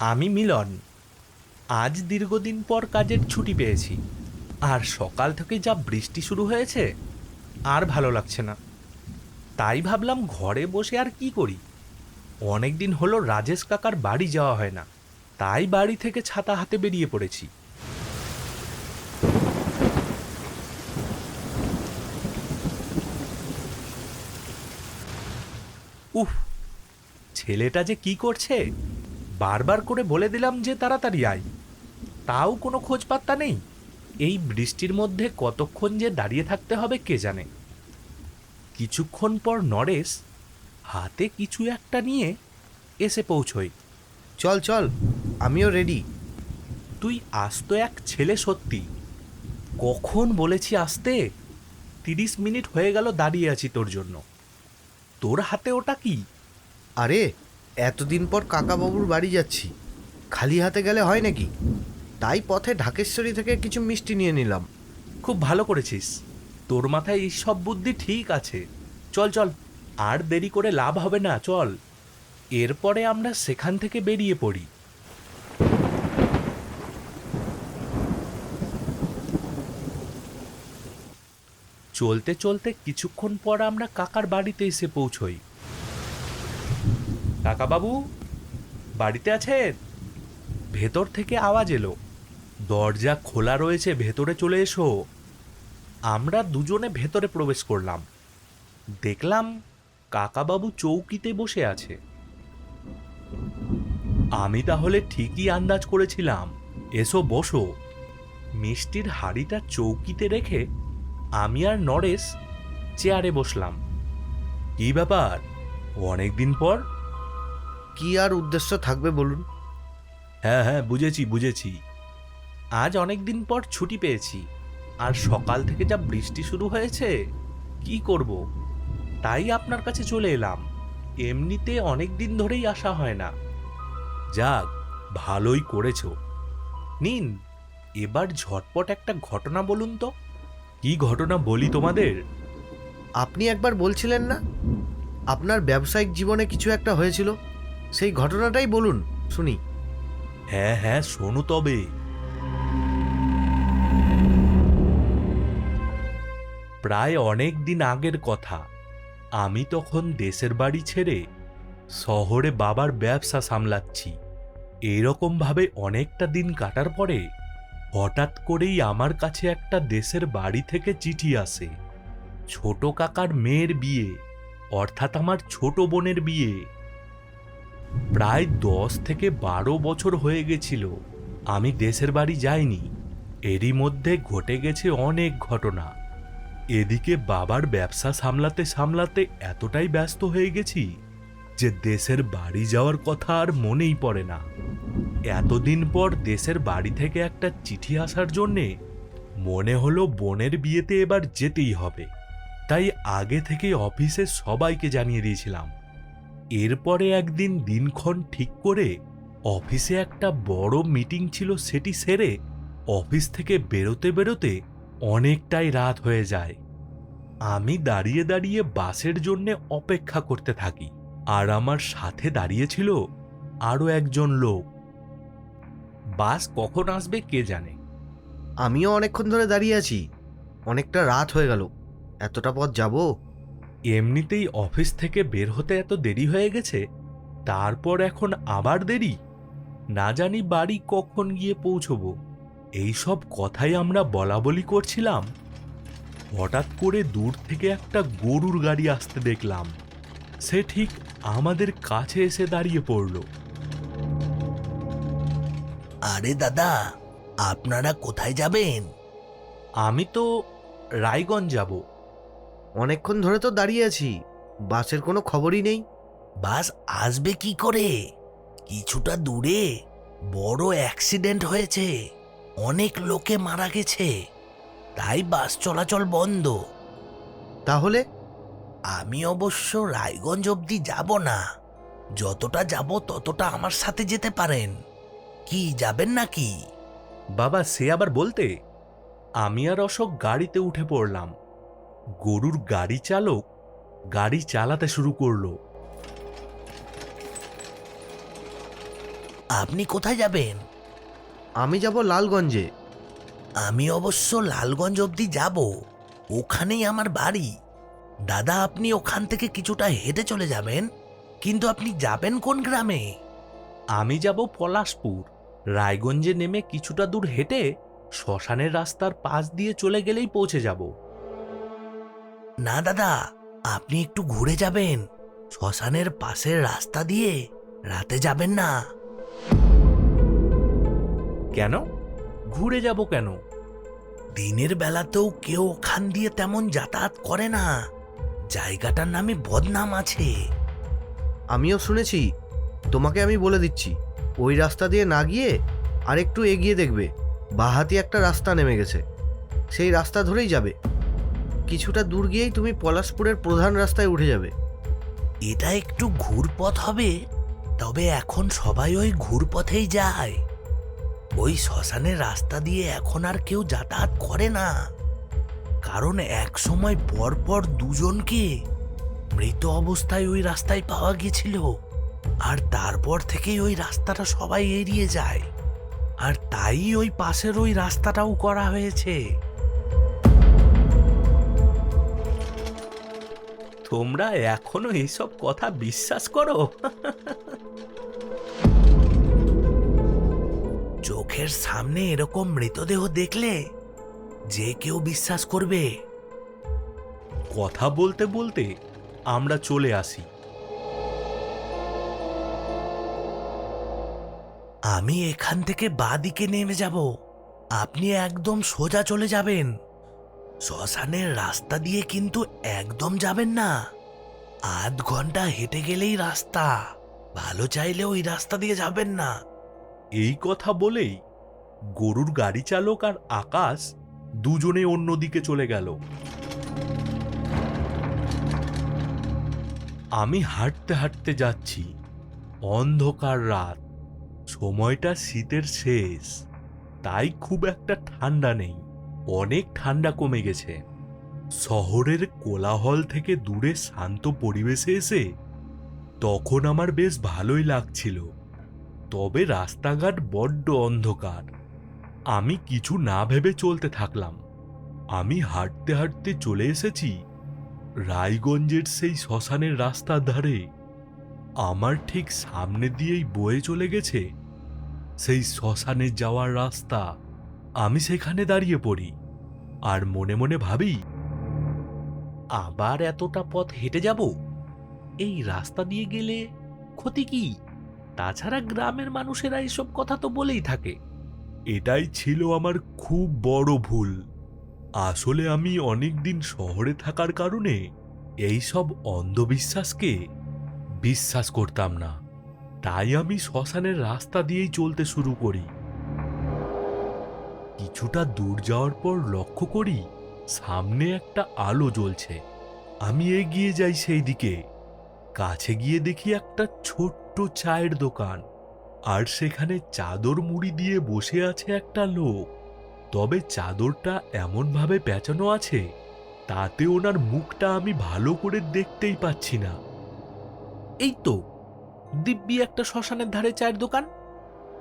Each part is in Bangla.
আমি মিলন। আজ দীর্ঘদিন পর কাজের ছুটি পেয়েছি। আর সকাল থেকে যা বৃষ্টি শুরু হয়েছে, আর ভালো লাগছে না। তাই ভাবলাম ঘরে বসে আর কি করি? অনেক দিন হলো রাজেশ কাকার বাড়ি যাওয়া হয় না। তাই বাড়ি থেকে ছাতা হাতে বেরিয়ে পড়েছি। উফ, ছেলেটা যে কি করছে? বারবার করে বলে দিলাম যে তাড়াতাড়ি আয়। তাও কোনো খোঁজ পাত্তা নেই। এই বৃষ্টির মধ্যে কতক্ষণ যে দাঁড়িয়ে থাকতে হবে কে জানে। কিছুক্ষণ পর নরেশ হাতে কিছু একটা নিয়ে এসে পৌঁছই চল চল আমিও রেডি তুই আস্ত এক ছেলে সত্যি। কখন বলেছি আসতে? তিরিশ মিনিট হয়ে গেল দাঁড়িয়ে আছি তোর জন্য। তোর হাতে ওটা কি? আরে এতদিন পর কাকাবাবুর বাড়ি যাচ্ছি। খালি হাতে গেলে হয় নাকি? তাই পথে ঢাকেশ্বরী থেকে কিছু মিষ্টি নিয়ে নিলাম। খুব ভালো করেছিস। তোর মাথায় এই সব বুদ্ধি ঠিক আছে। চল চল, আর দেরি করে লাভ হবে না, চল। এরপরে আমরা সেখান থেকে বেরিয়ে পড়ি। চলতে চলতে কিছুক্ষণ পর আমরা কাকার বাড়িতে এসে পৌঁছই। কাকা বাবু বাড়িতে আছেন? ভেতর থেকে আওয়াজ এলো। দরজা খোলা রয়েছে, ভেতরে চলে এসো। আমরা দুজনে ভেতরে প্রবেশ করলাম। দেখলাম কাকাবাবু চৌকিতে বসে আছে। আমি তাহলে ঠিকই আন্দাজ করেছিলাম। এসো, বসো। মিষ্টির হাড়িটা চৌকিতে রেখে আমি আর নরেশ চেয়ারে বসলাম। কি ব্যাপার? অনেকদিন পর কি আর উদ্দেশ্য থাকবে বলুন? হ্যাঁ হ্যাঁ বুঝেছি বুঝেছি। আজ অনেক দিন পর ছুটি পেয়েছি। আর সকাল থেকে যা বৃষ্টি শুরু হয়েছে কি করব? তাই আপনার কাছে চলে এলাম। এমনিতে অনেক দিন ধরেই আসা হয় না। যাক ভালোই করেছ। নিন এবার ঝটপট একটা ঘটনা বলুন তো। কি ঘটনা বলি তোমাদের? আপনি একবার বলছিলেন না আপনার ব্যবসায়িক জীবনে কিছু একটা হয়েছিল? সেই ঘটনাটাই বলুন, শুনি। হ্যাঁ হ্যাঁ শোনো তবে। প্রায় অনেক দিন আগের কথা। আমি তখন দেশের বাড়ি ছেড়ে শহরে বাবার ব্যবসা সামলাচ্ছি। এরকমভাবে অনেকটা দিন কাটার পরে হঠাৎ করেই আমার কাছে একটা দেশের বাড়ি থেকে চিঠি আসে। ছোট কাকার মেয়ের বিয়ে, অর্থাৎ আমার ছোট বোনের বিয়ে। প্রায় দশ থেকে বারো বছর হয়ে গেছিল। আমি দেশের বাড়ি যাইনি। এরই মধ্যে ঘটে গেছে অনেক ঘটনা। এদিকে বাবার ব্যবসা সামলাতে সামলাতে এতটাই ব্যস্ত হয়ে গেছি যে দেশের বাড়ি যাওয়ার কথা আর মনেই পড়ে না। এতদিন পর দেশের বাড়ি থেকে একটা চিঠি আসার জন্যে মনে হলো বোনের বিয়েতে এবার যেতেই হবে। তাই আগে থেকে অফিসে সবাইকে জানিয়ে দিয়েছিলাম। এরপরে একদিন দিনক্ষণ ঠিক করে অফিসে একটা বড় মিটিং ছিল সেটি সেরে অফিস থেকে বেরোতে বেরোতে অনেকটাই রাত হয়ে যায়। আমি দাঁড়িয়ে দাঁড়িয়ে বাসের জন্য অপেক্ষা করতে থাকি আর আমার সাথে দাঁড়িয়েছিল আরও একজন লোক। বাস কখন আসবে কে জানে? আমিও অনেকক্ষণ ধরে দাঁড়িয়ে আছি। অনেকটা রাত হয়ে গেল। এতটা পথ যাব? এমনিতেই অফিস থেকে বের হতে এত দেরি হয়ে গেছে? তারপর এখন আবার দেরি? না জানি বাড়ি কখন গিয়ে পৌঁছবো। এইসব কথাই আমরা বলা বলি করছিলাম। হঠাৎ করে দূর থেকে একটা গরুর গাড়ি আসতে দেখলাম। সে ঠিক আমাদের কাছে এসে দাঁড়িয়ে পড়ল। আরে দাদা আপনারা কোথায় যাবেন? আমি তো রায়গঞ্জ যাব। অনেকক্ষণ ধরে তো দাঁড়িয়ে আছি। বাসের কোনো খবরই নেই। বাস আসবে কি করে? কিছুটা দূরে বড় অ্যাক্সিডেন্ট হয়েছে। অনেক লোকে মারা গেছে। তাই বাস চলাচল বন্ধ। তাহলে? আমি অবশ্য রায়গঞ্জ অবধি যাব না। যতটা যাব ততটা আমার সাথে যেতে পারেন। কি যাবেন নাকি? বাবা সে আবার বলতে আমি আর অশোক গাড়িতে উঠে পড়লাম। গরুর গাড়ি চালক গাড়ি চালাতে শুরু করল। আপনি কোথায় যাবেন? আমি যাব লালগঞ্জে। আমি অবশ্য লালগঞ্জ অবধি যাব। ওখানেই আমার বাড়ি। দাদা আপনি ওখান থেকে কিছুটা হেঁটে চলে যাবেন কিন্তু আপনি যাবেন কোন গ্রামে? আমি যাব পলাশপুর। রায়গঞ্জে নেমে কিছুটা দূর হেঁটে শ্মশানের রাস্তার পাশ দিয়ে চলে গেলেই পৌঁছে যাব। না দাদা আপনি একটু ঘুরে যাবেন। শ্মশানের পাশের রাস্তা দিয়ে রাতে যাবেন না। কেন? ঘুরে যাব কেন? দিনের বেলাতেও কেউ ওখান দিয়ে তেমন যাতায়াত করে না। জায়গাটার নামে বদনাম আছে। আমিও শুনেছি। তোমাকে আমি বলে দিচ্ছি ওই রাস্তা দিয়ে না গিয়ে আর একটু এগিয়ে দেখবে। বাহাতি একটা রাস্তা নেমে গেছে। সেই রাস্তা ধরেই যাবে। কিছুটা দূর গিয়েই তুমি পলাশপুরের প্রধান রাস্তায় উঠে যাবে। এটা একটু ঘুরপথ হবে, তবে এখন সবাই ওই ঘুরপথেই যায়। ওই শ্মশানের রাস্তা দিয়ে এখন আর কেউ যাতায়াত করে না। কারণ এক সময় পর পর দুজনকে মৃত অবস্থায় ওই রাস্তায় পাওয়া গেছিল আর তারপর থেকেই ওই রাস্তাটা সবাই এড়িয়ে যায়। আর তাই ওই পাশের ওই রাস্তাটাও করা হয়েছে। তোমরা এখনও এইসব কথা বিশ্বাস করো? চোখের সামনে এরকম মৃতদেহ দেখলে যে কেউ বিশ্বাস করবে। কথা বলতে বলতে আমরা চলে আসি। আমি এখান থেকে বাদিকে নেমে যাব। আপনি একদম সোজা চলে যাবেন। শ্মশানের রাস্তা দিয়ে কিন্তু একদম যাবেন না। আধ ঘণ্টা হেঁটে গেলেই রাস্তা। ভালো চাইলে ওই রাস্তা দিয়ে যাবেন না। এই কথা বলেই গরুর গাড়ি চালক আর আকাশ দুজনে অন্যদিকে চলে গেল। আমি হাঁটতে হাঁটতে যাচ্ছি। অন্ধকার রাত। সময়টা শীতের শেষ। তাই খুব একটা ঠান্ডা নেই। অনেক ঠান্ডা কমে গেছে। শহরের কোলাহল থেকে দূরে শান্ত পরিবেশে এসে তখন আমার বেশ ভালোই লাগছিল। তবে রাস্তাঘাট বড্ড অন্ধকার। আমি কিছু না ভেবে চলতে থাকলাম। আমি হাঁটতে হাঁটতে চলে এসেছি রায়গঞ্জের সেই শ্মশানের রাস্তার ধারে। আমার ঠিক সামনে দিয়েই বয়ে চলে গেছে সেই শ্মশানে যাওয়ার রাস্তা। আমি সেখানে দাঁড়িয়ে পড়ি, আর মনে মনে ভাবি, আবার এতটা পথ হেঁটে যাব? এই রাস্তা দিয়ে গেলে ক্ষতি কি? তাছাড়া গ্রামের মানুষেরা এসব কথা তো বলেই থাকে। এটাই ছিল আমার খুব বড় ভুল। আসলে আমি অনেক দিন শহরে থাকার কারণে এই সব অন্ধবিশ্বাসকে বিশ্বাস করতাম না। তাই আমি শ্মশানের রাস্তা দিয়েই চলতে শুরু করি। কিছুটা দূর যাওয়ার পর লক্ষ্য করি সামনে একটা আলো জ্বলছে। আমি এগিয়ে যাই সেই দিকে। কাছে গিয়ে দেখি একটা ছোট্ট চায়ের দোকান। আর সেখানে চাদর মুড়ি দিয়ে বসে আছে একটা লোক। তবে চাদরটা এমনভাবে পেঁচানো আছে, তাতে ওনার মুখটা আমি ভালো করে দেখতেই পাচ্ছি না। এই তো, দিব্যি একটা শ্মশানের ধারে চায়ের দোকান?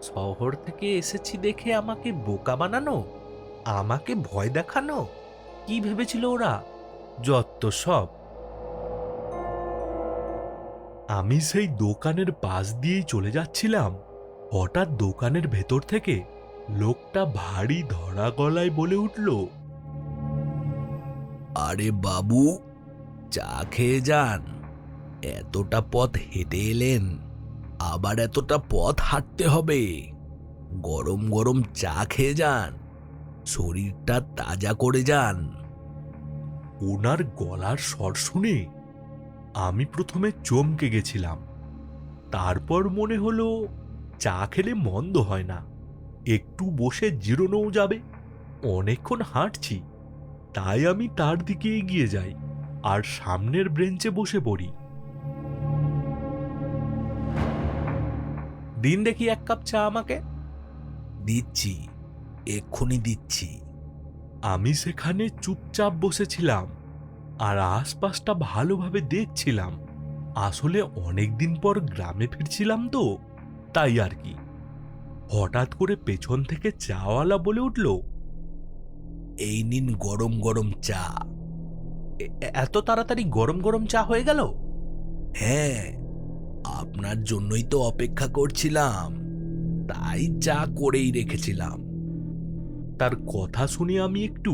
শহর থেকে এসেছি দেখে আমাকে বোকা বানানো? আমাকে ভয় দেখানো? কি ভেবেছিল ওরা? যত সব। আমি সেই দোকানের পাশ দিয়েই চলে যাচ্ছিলাম। হঠাৎ দোকানের ভেতর থেকে লোকটা ভারী ধরা গলায় বলে উঠল, আরে বাবু, চা খেয়ে যান। এতটা পথ হেঁটে এলেন। আবার এতটা পথ হাঁটতে হবে। গরম গরম চা খেয়ে যান, শরীরটা তাজা করে যান। ওনার গলার স্বর শুনে আমি প্রথমে চমকে গেছিলাম। তারপর মনে হলো চা খেলে মন্দ হয় না, একটু বসে জিরোনোও যাবে, অনেকক্ষণ হাঁটছি, তাই আমি তার দিকে এগিয়ে যাই আর সামনের ব্রেঞ্চে বসে পড়ি। দিন দেখি এক কাপ চা আমাকে। দিচ্ছি এক্ষুনি দিচ্ছি। আমি সেখানে চুপচাপ বসেছিলাম আর আশপাশটা ভালোভাবে দেখছিলাম। আসলে অনেক দিন পর গ্রামে ফিরছিলাম তো তাই আর কি। হঠাৎ করে পেছন থেকে চাওয়ালা বলে উঠল এই নিন গরম গরম চা। এত তাড়াতাড়ি গরম গরম চা হয়ে গেল? হ্যাঁ আপনার জন্যই তো অপেক্ষা করছিলাম। তাই চা করেই রেখেছিলাম। তার কথা শুনে আমি একটু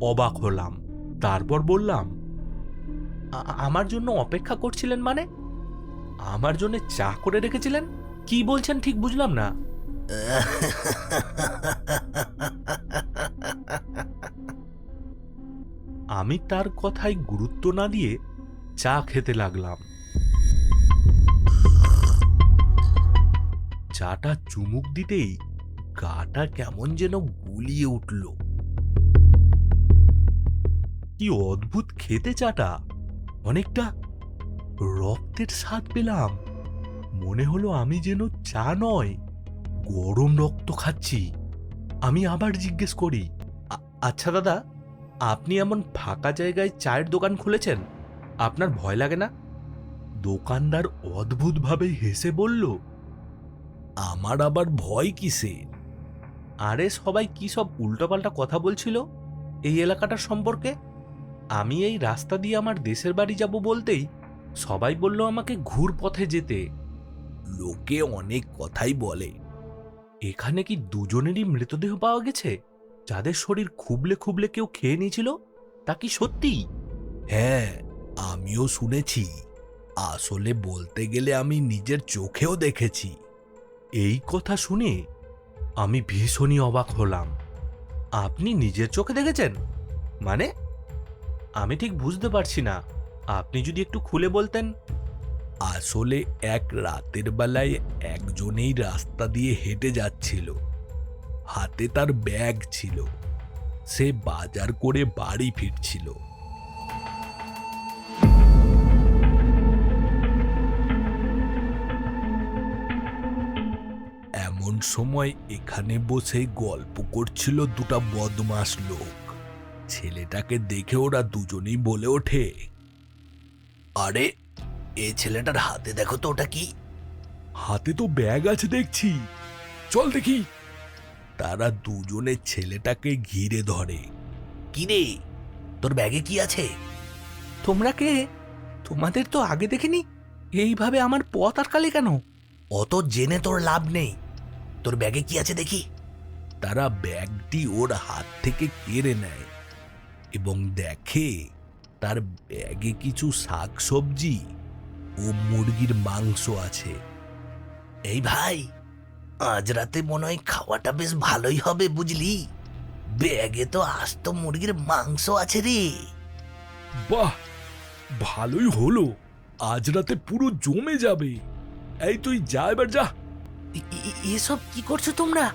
অবাক হলাম। তারপর বললাম আমার জন্য অপেক্ষা করছিলেন মানে? আমার জন্য চা করে রেখেছিলেন? কি বলছেন ঠিক বুঝলাম না। আমি তার কথায় গুরুত্ব না দিয়ে চা খেতে লাগলাম। চাটা চুমুক দিতেই গাটা কেমন যেন গুলিয়ে উঠল। কি অদ্ভুত খেতে চাটা! অনেকটা রক্তের স্বাদ পেলাম। মনে হলো আমি যেন চা নয়, গরম রক্ত খাচ্ছি। আমি আবার জিজ্ঞেস করি আচ্ছা দাদা, আপনি এমন ফাঁকা জায়গায় চায়ের দোকান খুলেছেন? আপনার ভয় লাগে না? দোকানদার অদ্ভুতভাবে হেসে বলল আমার আবার ভয় কিসের আরে সবাই কি সব উল্টোপাল্টা কথা বলছিল এই এলাকাটার সম্পর্কে? আমি এই রাস্তা দিয়ে আমার দেশের বাড়ি যাব বলতেই সবাই বলল আমাকে ঘুর পথে যেতে। লোকে অনেক কথাই বলে। এখানে কি দুজনেরই মৃতদেহ পাওয়া গেছে? যাদের শরীর খুবলে খুবলে কেউ খেয়ে নিয়েছিল? তা কি সত্যি? হ্যাঁ আমিও শুনেছি। আসলে বলতে গেলে আমি নিজের চোখেও দেখেছি। এই কথা শুনে আমি ভীষণই অবাক হলাম। আপনি নিজের চোখে দেখেছেন? মানে? আমি ঠিক বুঝতে পারছি না। আপনি যদি একটু খুলে বলতেন। আসলে এক রাতের বেলায় একজনেই রাস্তা দিয়ে হেঁটে যাচ্ছিল। হাতে তার ব্যাগ ছিল। সে বাজার করে বাড়ি ফিরছিল। সময় এখানে বসে গল্প করছিল দুটা বদমাস লোক। ছেলেটাকে দেখে ওরা দুজনেই বলে ওঠে আরে এ ছেলেটার হাতে দেখো তো ওটা কি? হাতে তো ব্যাগ আছে দেখছি চল দেখি। তারা দুজনে ছেলেটাকে ঘিরে ধরে কি রে তোর ব্যাগে কি আছে? তোমরা কে? তোমাদের তো আগে দেখিনি? এইভাবে আমার পথ আটকালে কেন? অত জেনে তোর লাভ নেই। তোর ব্যাগে কি আছে দেখি? তারা ব্যাগটি ওর হাত থেকে কেড়ে নেয় এবং দেখে তার ব্যাগে কিছু শাকসবজি ও মুরগির মাংস আছে। এই ভাই, আজ রাতে মনে হয় খাওয়াটা বেশ ভালোই হবে বুঝলি। ব্যাগে তো আস্ত মুরগির মাংস আছে রে। বাহ, ভালোই হলো। আজ রাতে পুরো জমে যাবে। এই তুই যা, এবার যা। এসব কি করছ তোমরা?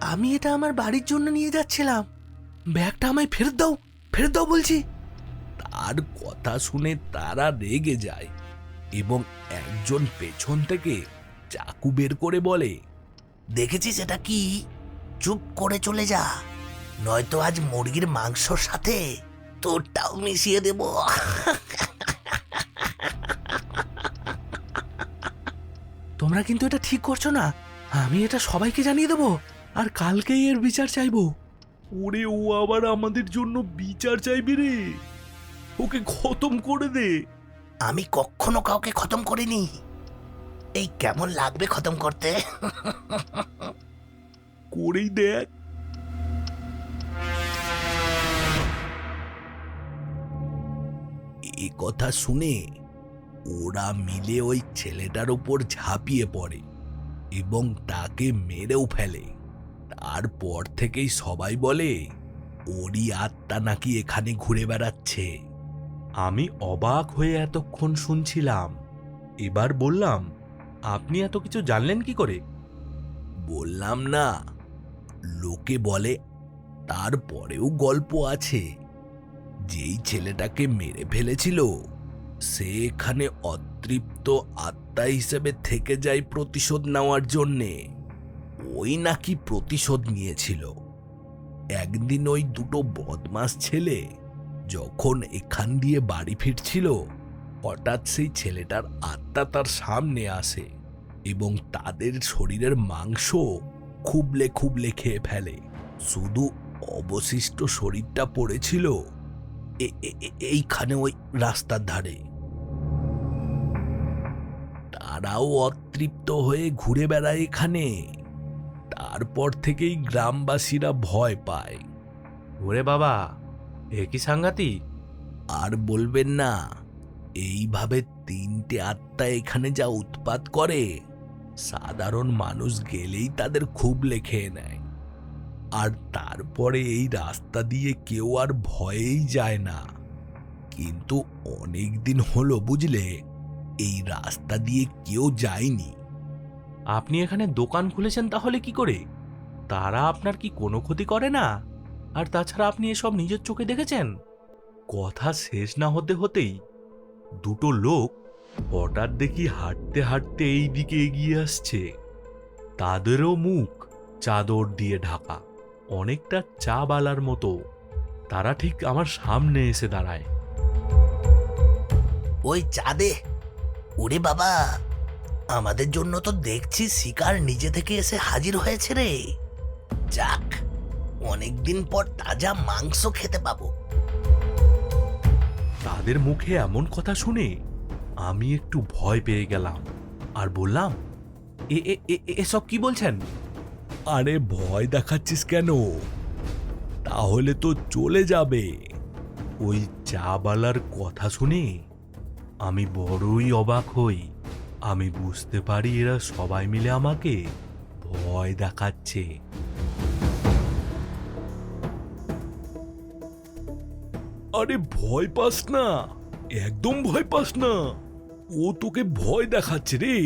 আমি এটা আমার বাড়ির জন্য নিয়ে যাচ্ছিলাম। ব্যাগটা আমায় ফেরত দাও ফেরত দাও বলছি। তার কথা শুনে তারা রেগে যায় এবং একজন পেছন থেকে চাকু বের করে বলে, দেখেছিস এটা কি? চুপ করে চলে যা। নয়তো আজ মুরগির মাংসর সাথে তোরটাও মিশিয়ে দেব। তোমরা কিন্তু এটা ঠিক করছ না। আমি এটা সবাইকে জানিয়ে দেবো আর কালকেই এর বিচার চাইব। ওরে ও আবার আমাদের জন্য বিচার চাইবে রে। ওকে খতম করে দে। আমি কখনো কাউকে খতম করিনি। এই কেমন লাগবে খতম করতে? করেই দেখ। এ কথা শুনে ওরা মিলে ওই ছেলেটার উপর ঝাঁপিয়ে পড়ে এবং তাকে মেরেও ফেলে। তারপর থেকেই সবাই বলে, ওরই আত্মা নাকি এখানে ঘুরে বেড়াচ্ছে। আমি অবাক হয়ে এতক্ষণ শুনছিলাম। এবার বললাম, আপনি এত কিছু জানলেন কি করে? বললাম, না, লোকে বলে, তারপরেও গল্প আছে। যেই ছেলেটাকে মেরে ফেলেছিল সে এখানে অতৃপ্ত আত্মা হিসেবে থেকে যায় প্রতিশোধ নেওয়ার জন্যে। ওই নাকি প্রতিশোধ নিয়েছিল। একদিন ওই দুটো বদমাস ছেলে যখন এখান দিয়ে বাড়ি ফিরছিল, হঠাৎ সেই ছেলেটার আত্মা তার সামনে আসে এবং তাদের শরীরের মাংস খুবলে খুবলে খেয়ে ফেলে। শুধু অবশিষ্ট শরীরটা পড়েছিল এইখানে ওই রাস্তার ধারে। তারাও অতৃপ্ত হয়ে ঘুরে বেড়ায় এখানে। তারপর থেকেই গ্রামবাসীরা ভয় পায়। ওরে বাবা এ কি সাংঘাতিক? আর বলবেন না এইভাবে তিনটে আত্মা এখানে যা উৎপাত করে সাধারণ মানুষ গেলেই তাদের খুব লেখে নেয়। আর তারপরে এই রাস্তা দিয়ে কেউ আর ভয়েই যায় না। কিন্তু অনেক দিন হলো বুঝলে? এই রাস্তা দিয়ে কেউ যায়নি। আপনি এখানে দোকান খুলেছেন তাহলে কি করে? তারা আপনার কি কোনো ক্ষতি করে না? আর তাছাড়া আপনি এসব নিজের চোখে দেখেছেন? কথা শেষ না হতে হতেই দুটো লোক হঠাৎ দেখি হাঁটতে হাঁটতে এই দিকে এগিয়ে আসছে। তাদেরও মুখ চাদর দিয়ে ঢাকা অনেকটা চা বালার মতো। তারা ঠিক আমার সামনে এসে দাঁড়ায়। ওই চাঁদে ওরে বাবা, আমাদের জন্য তো দেখছি শিকার নিজে থেকে এসে হাজির হয়েছে রে। যাক, অনেকদিন পর তাজা মাংস খেতে পাবো। তাদের মুখে এমন কথা শুনে আমি একটু ভয় পেয়ে গেলাম আর বললাম, এ, এ- এসব কি বলছেন? আরে ভয় দেখাচ্ছিস কেন? তাহলে তো চলে যাবে। ওই চাবালার কথা শুনে আমি বড়ই অবাক হই। আমি বুঝতে পারি এরা সবাই মিলে আমাকে ভয় দেখাচ্ছে। আরে ভয় পাস না, একদম ভয় পাস না। ও তোকে ভয় দেখাচ্ছে রে।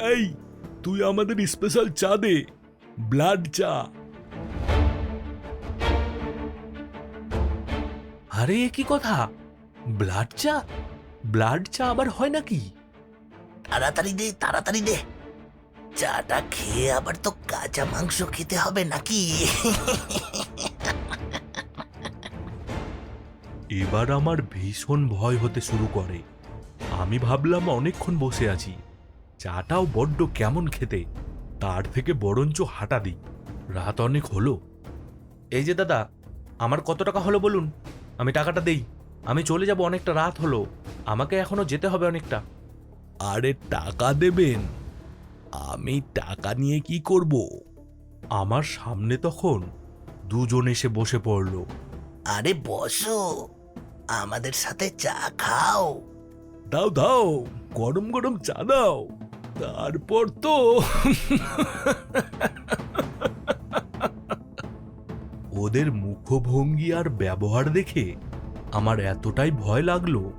এই, তুই আমাদের স্পেশাল চা দে ব্লাড চা। আরে কি কথা? ব্লাড চা? ব্লাড চা আবার হয় নাকি? তাড়াতাড়ি দে তাড়াতাড়ি দে। চাটা খেয়ে আবার তো কাঁচা মাংস খেতে হবে নাকি? এবার আমার ভীষণ ভয় হতে শুরু করে। আমি ভাবলাম অনেকক্ষণ বসে আছি। চাটাও বড্ড কেমন খেতে। তার থেকে বরঞ্চ হাঁটা দিই। রাত অনেক হলো। এই যে দাদা আমার কত টাকা হলো বলুন? আমি টাকাটা দেই। আমি চলে যাব অনেকটা রাত হলো। আমাকে এখনও যেতে হবে অনেকটা। আরে টাকা দেবেন। আমি টাকা নিয়ে কি করব? আমার সামনে তখন দুজন এসে বসে পড়ল। আরে বসো আমাদের সাথে চা খাও। দাও দাও গরম গরম চা দাও। তারপর তো ওদের মুখভঙ্গি আর ব্যবহার দেখে আমার এতটাই ভয় লাগল।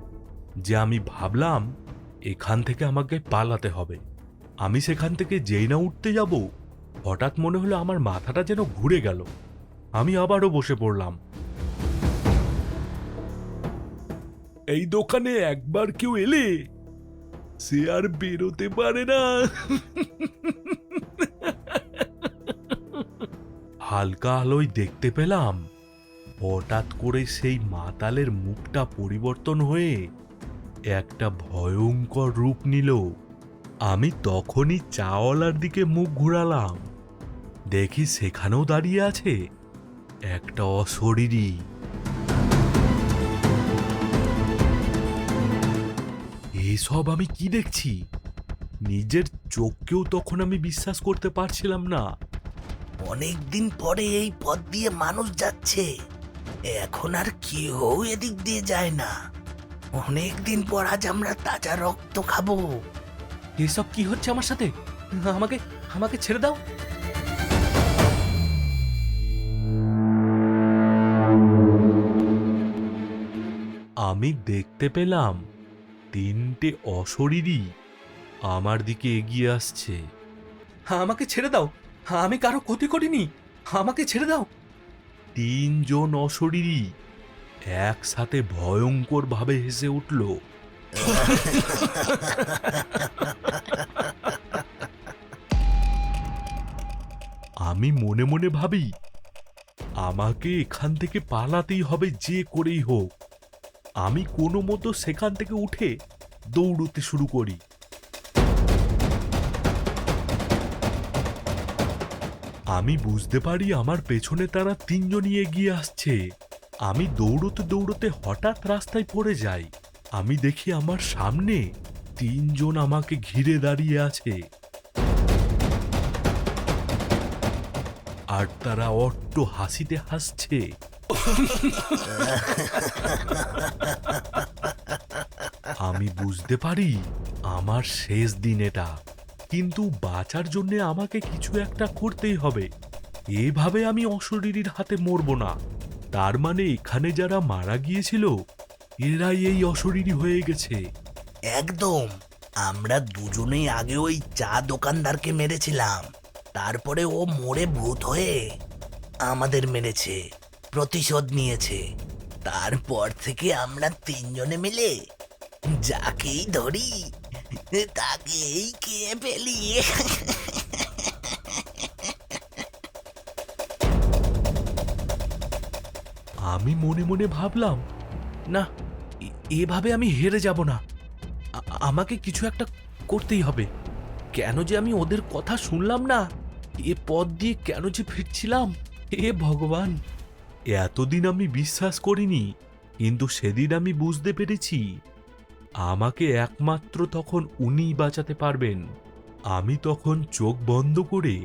যে আমি ভাবলাম এখান থেকে আমাকে পালাতে হবে। আমি সেখান থেকে যেই না উঠতে যাব, হঠাৎ মনে হলো আমার মাথাটা যেন ঘুরে গেল। আমি আবারও বসে পড়লাম। এই দোকানে একবার কেউ এলে সে আর বেরোতে পারে না। হালকা আলোয় দেখতে পেলাম, হঠাৎ করে সেই মাতালের মুখটা পরিবর্তন হয়ে একটা ভয়ঙ্কর রূপ নিল। আমি তখনই চাওয়ালার দিকে মুখ ঘুরালাম। দেখি সেখানেও দাঁড়িয়ে আছে একটা অশরীরী। এসব আমি কি দেখছি? নিজের চোখকেও তখন আমি বিশ্বাস করতে পারছিলাম না। অনেক দিন পরে এই পথ দিয়ে মানুষ যাচ্ছে। এখন আর কেউ এদিক দিয়ে যায় না। অনেক দিন পর আজ আমরা তাজা রক্ত খাব। এসব কি হচ্ছে আমার সাথে? আমাকে আমাকে ছেড়ে দাও। আমি দেখতে পেলাম তিনটে অশরীরই আমার দিকে এগিয়ে আসছে। আমাকে ছেড়ে দাও। আমি কারও ক্ষতি করিনি। আমাকে ছেড়ে দাও। তিনজন অশরীরই একসাথে ভয়ঙ্কর ভাবে হেসে উঠল। আমি মনে মনে ভাবি, আমাকে এখান থেকে পালাতেই হবে যে করেই হোক। আমি কোনো মতো সেখান থেকে উঠে দৌড়তে শুরু করি। আমি বুঝতে পারি আমার পেছনে তারা তিনজনই এগিয়ে আসছে। আমি দৌড়তে দৌড়তে হঠাৎ রাস্তায় পড়ে যাই। আমি দেখি আমার সামনে তিনজন আমাকে ঘিরে দাঁড়িয়ে আছে। আর তারা অট্ট হাসিতে হাসছে। আমি বুঝতে পারি আমার শেষ দিন এটা, কিন্তু বাঁচার জন্য আমাকে কিছু একটা করতেই হবে। এভাবে আমি অশরীরীর হাতে মরব না। তার মানে এখানে যারা মারা গিয়েছিল, এরাই এই অশরীরী হয়ে গেছে। একদম। আমরা দুজনেই আগে ওই চা দোকানদারকে মেরেছিলাম। তারপরে ও মরে ভূত হয়ে আমাদের মেরেছে, প্রতিশোধ নিয়েছে। তারপর থেকে আমরা তিনজনে মিলে যাকেই ধরি, তাকেই খেয়ে ফেলি। আমি মনে মনে ভাবলাম, না এভাবে আমি হেরে যাব না। আমাকে কিছু একটা করতেই হবে। কেন যে আমি ওদের কথা শুনলাম না, এ পথ দিয়ে কেন যে ফিরছিলাম এ ভগবান! এতদিন আমি বিশ্বাস করিনি, কিন্তু সেদিন আমি বুঝতে পেরেছি, আমাকে একমাত্র তখন উনিই বাঁচাতে পারবেন। আমি তখন চোখ বন্ধ করে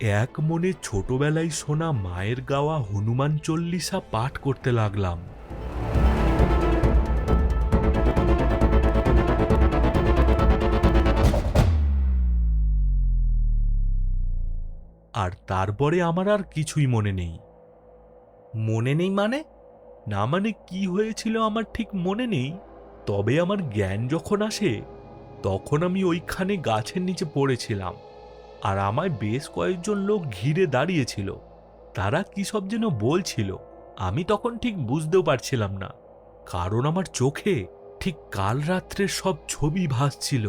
এক মনে ছোটবেলায় শোনা মায়ের গাওয়া হনুমান চল্লিশা পাঠ করতে লাগলাম। আর তারপরে আমার আর কিছুই মনে নেই। মনে নেই মানে? না মানে কি হয়েছিল আমার ঠিক মনে নেই। তবে আমার জ্ঞান যখন আসে, তখন আমি ওইখানে গাছের নিচে পড়েছিলাম। আর আমায় বেশ কয়েকজন লোক ঘিরে দাঁড়িয়েছিল। তারা কি সব যেন বলছিল, আমি তখন ঠিক বুঝতেও পারছিলাম না। কারণ আমার চোখে ঠিক কাল রাত্রের সব ছবি ভাসছিল,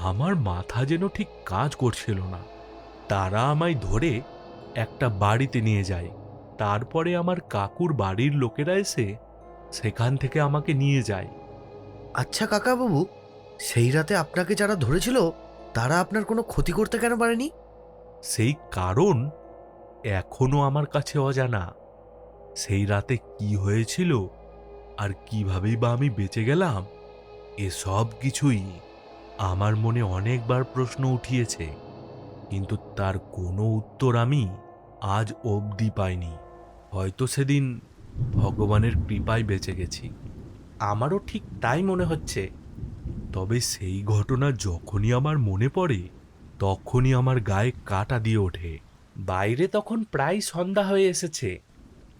আমার মাথা যেন ঠিক কাজ করছিল না। তারা আমায় ধরে একটা বাড়িতে নিয়ে যায়, তারপরে আমার কাকুর বাড়ির লোকেরা এসে সেখান থেকে আমাকে নিয়ে যায়। আচ্ছা কাকাবাবু, সেই রাতে আপনাকে যারা ধরেছিল তারা আপনার কোনো ক্ষতি করতে কেন পারেনি? সেই কারণ এখনও আমার কাছে অজানা। সেই রাতে কি হয়েছিল আর কিভাবেই বা আমি বেঁচে গেলাম এসব কিছুই আমার মনে অনেকবার প্রশ্ন উঠিয়েছে। কিন্তু তার কোনো উত্তর আমি আজ অবধি পাইনি। হয়তো সেদিন ভগবানের কৃপায় বেঁচে গেছি। আমারও ঠিক তাই মনে হচ্ছে। তবে সেই ঘটনা যখনই আমার মনে পড়ে, তখনই আমার গায়ে কাটা দিয়ে ওঠে। বাইরে তখন প্রায় সন্ধ্যা হয়ে এসেছে।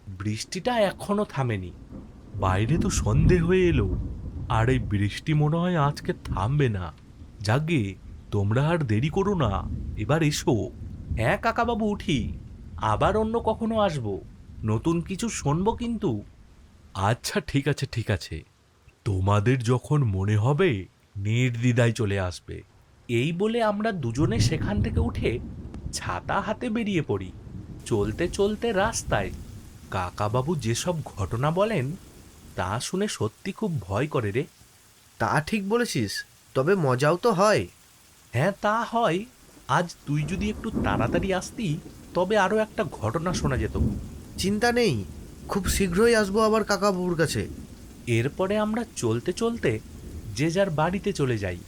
বৃষ্টিটা এখনও থামেনি। বাইরে তো সন্ধে হয়ে এলো। আর এই বৃষ্টি মনে হয় আজকে থামবে না। যাগে, তোমরা আর দেরি করো না। এবার এসো। হ্যাঁ কাকাবাবু, উঠি। আবার অন্য কখনো আসব। নতুন কিছু শুনব কিন্তু। আচ্ছা ঠিক আছে ঠিক আছে। তোমাদের যখন মনে হবে নির্দ্বিধায় চলে আসবে। এই বলে আমরা দুজনে সেখান থেকে উঠে ছাতা হাতে বেরিয়ে পড়ি। চলতে চলতে রাস্তায় কাকাবাবু যেসব ঘটনা বলেন তা শুনে সত্যি খুব ভয় করে রে। তা ঠিক বলেছিস তবে মজাও তো হয়। হ্যাঁ তা হয়। আজ তুই যদি একটু তাড়াতাড়ি আসতি তবে আরও একটা ঘটনা শোনা যেত। চিন্তা নেই খুব শীঘ্রই আসব আবার কাকাবাবুর কাছে। এরপরে আমরা চলতে চলতে যে যার বাড়িতে চলে যাই।